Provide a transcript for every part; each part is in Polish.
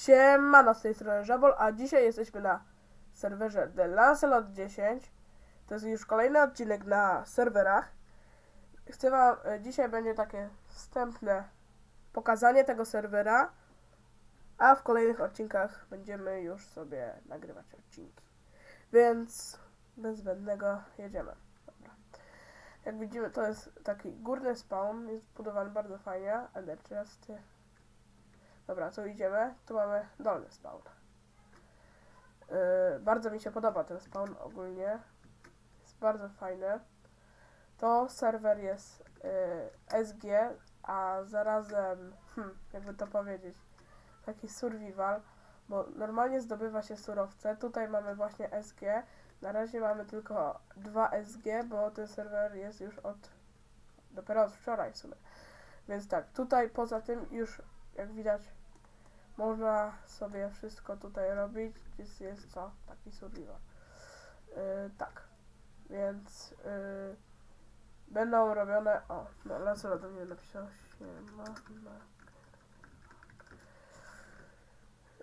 Siemano, z tej strony Żabol, a dzisiaj jesteśmy na serwerze The Lancelot 10. To jest już kolejny odcinek na serwerach. Chcę wam, e, dzisiaj będzie takie wstępne pokazanie tego serwera, a w kolejnych odcinkach będziemy już sobie nagrywać odcinki. Więc bez zbędnego jedziemy. Dobra. Jak widzimy, to jest taki górny spawn, jest budowany bardzo fajnie, ale czysty. Dobra, tu idziemy. Tu mamy dolny spawn. Yy, bardzo mi się podoba ten spawn ogólnie. Jest bardzo fajny. To serwer jest yy, SG, a zarazem, hmm, jakby to powiedzieć, taki survival, bo normalnie zdobywa się surowce. Tutaj mamy właśnie SG. Na razie mamy tylko dwa SG, bo ten serwer jest już od dopiero od wczoraj w sumie. Więc tak, tutaj poza tym już jak widać można sobie wszystko tutaj robić, jest, jest co? Taki survival. Yy, tak. Więc yy, będą robione. O, no Lancero do mnie napisał ma, ma.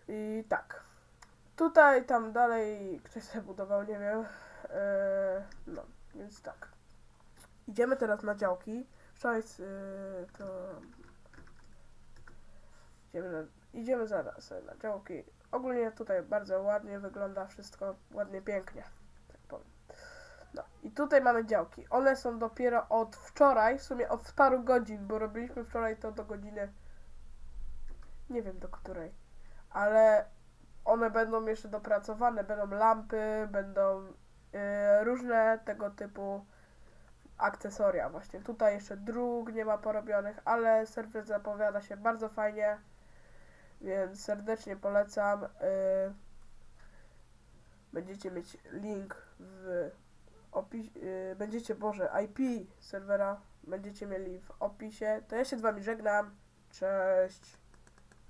I tak. Tutaj, tam dalej ktoś sobie budował, nie wiem. Yy, no, więc tak. Idziemy teraz na działki. Wczoraj yy, to Idziemy, na, idziemy zaraz na działki. Ogólnie tutaj bardzo ładnie wygląda wszystko, ładnie, pięknie, tak powiem. No i tutaj mamy działki. One są dopiero od wczoraj, w sumie od paru godzin, bo robiliśmy wczoraj to do godziny, nie wiem do której, ale one będą jeszcze dopracowane, będą lampy, będą yy, różne tego typu akcesoria właśnie. Tutaj jeszcze dróg nie ma porobionych, ale serwer zapowiada się bardzo fajnie, więc serdecznie polecam. Yy, będziecie mieć link w opisie, yy, będziecie, Boże, IP serwera będziecie mieli w opisie. To ja się z wami żegnam. Cześć.